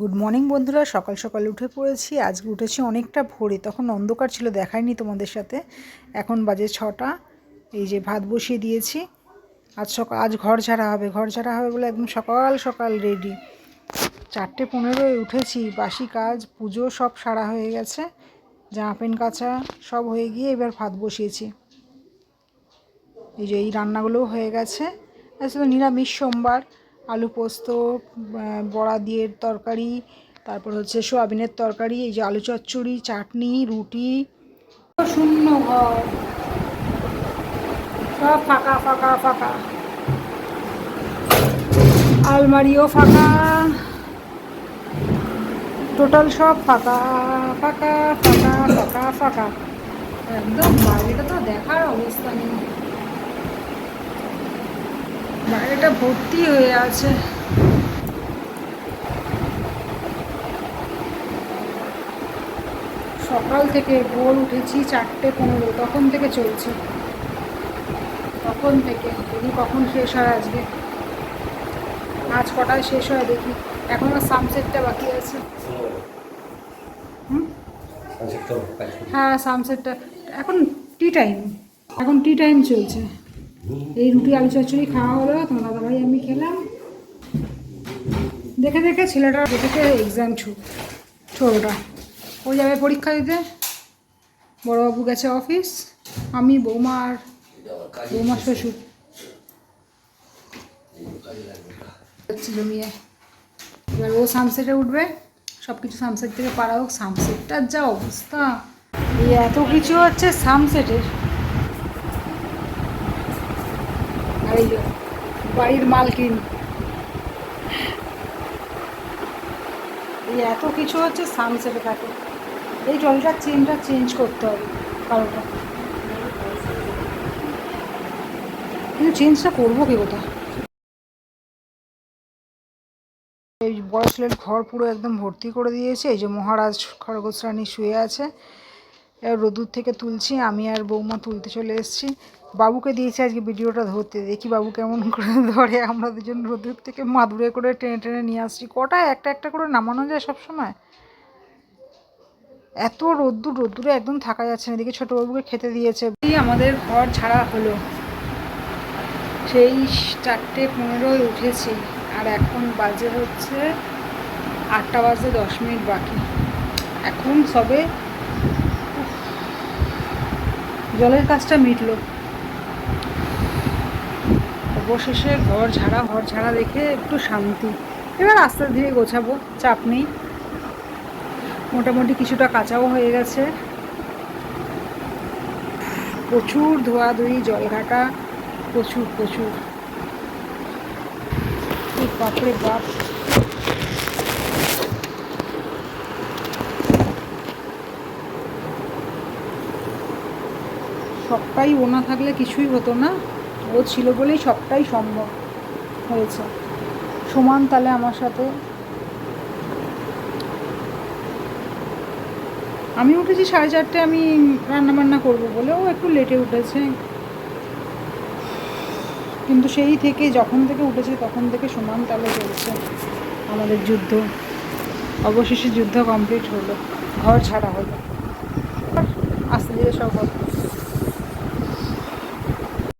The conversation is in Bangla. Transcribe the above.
গুড মর্নিং বন্ধুরা। সকাল সকাল উঠে পড়েছি। আজকে উঠেছি অনেকটা ভোরে। তখন অন্ধকার ছিল, দেখায়নি তোমাদের সাথে। এখন বাজে ছটা। এই যে ভাত বসিয়ে দিয়েছি। আজ সকাল আজ ঘর ঝাড়া হবে। ঘর ঝাড়া হবে বলে একদম সকাল সকাল রেডি চারটে পনেরোয় উঠেছি। বাসি কাজ, পুজো সব সারা হয়ে গেছে। জামা প্যান্ট কাচা সব হয়ে গিয়ে এবার ভাত বসিয়েছি। এই যে এই রান্নাগুলোও হয়ে গেছে। তো নিরামিষ সোমবার। আলু পোস্ত বড়া দিয়ে তরকারি, তারপর হচ্ছে সোয়াবিনের তরকারি, এই যে আলু চচ্চড়ি, চাটনি, রুটি। শূন্য ঘর। সব ফাঁকা ফাঁকা ফাঁকা। আলমারিও ফাঁকা। টোটাল সব ফাঁকা ফাঁকা ফাঁকা ফাঁকা ফাঁকা। একদম বাইরেটা তো দেখার অবস্থা নেই। বাইরেটা ভর্তি হয়ে আছে। সকাল থেকে ভোর উঠেছি চারটে পনেরো তখন থেকে চলছে। তখন থেকে দেখি কখন শেষ হয় আজকে? আজ কটায় শেষ হয় দেখি। এখন আর সানসেটটা বাকি আছে। হুম? হ্যাঁ সানসেটটা এখন টি টাইম এখন টি টাইম চলছে। এই রুটি, আলু চচ্চড়ি খাওয়া হলো, তোমার দাদাভাই, আমি খেলাম। দেখে দেখে ছেলেটা দেখেছে এক্সাম ছু, ছোটোটা। ও যাবে পরীক্ষা দিতে। বড়োবাবু গেছে অফিস আমি, বৌমা আর বৌমা শ্বশুর। জমিয়ে এবার ও সানসেটে উঠবে। সব কিছু সানসেট থেকে পারা হোক সানসেটটার যা অবস্থা। এত কিছু হচ্ছে সানসেটের এই বাড়ির মালকিন। এই এত কিছু হচ্ছে সানসেটে থাকে। এই জলটার চেনটা চেঞ্জ করতে হবে কারোটা। কিন্তু চেঞ্জটা করব কি কোথায়? এই বড় ঘর পুরো একদম ভর্তি করে দিয়েছে। এই যে মহারাজ খরগোশ রানী শুয়ে আছে। রোদুর থেকে তুলছি, আমি আর বৌমা তুলতে চলে এসেছি। বাবুকে দিয়েছি আজকে ভিডিওটা ধরতে, দেখি বাবু কেমন করে ধরে। আমরা দুজন রোদুর থেকে মাদুরে করে টেনে টেনে নিয়ে আসছি। কটা? একটা একটা করে নামানো যায় সব সময় এত রোদ্দুর, রোদ্দুরে একদম থাকা যাচ্ছে না। এদিকে ছোটোবাবুকে খেতে দিয়েছে। আমাদের ঘর ছাড়া হলো। সেই চারটে পনেরোয় উঠেছি, আর এখন বাজে হচ্ছে আটটা বাজে দশ মিনিট বাকি। এখন সবে জলের কাজটা মিটলো। অবশেষে ঘর ঝাড়া ঘর ঝাড়া দেখে একটু শান্তি। এবার আস্তে ধীরে গোছাবো, চাপ নেই। মোটামুটি কিছুটা কাঁচাও হয়ে গেছে। প্রচুর ধোয়াধুয়ি, জল ঘাটা, প্রচুর প্রচুর। বাপরে বাপ। সবটাই ও না থাকলে কিছুই হতো না। ও ছিল বলেই সবটাই সম্ভব হয়েছে। সমান তালে আমার সাথে। আমি উঠেছি সাড়ে চারটে, আমি রান্না বান্না করব বলে। ও একটু লেটে উঠেছে। কিন্তু সেই থেকে, যখন থেকে উঠেছে, তখন থেকে সমান তালে চলছে আমাদের যুদ্ধ। অবশেষে যুদ্ধ কমপ্লিট হলো। ঘর ছাড়া হলো। আস্তে ধীরে সব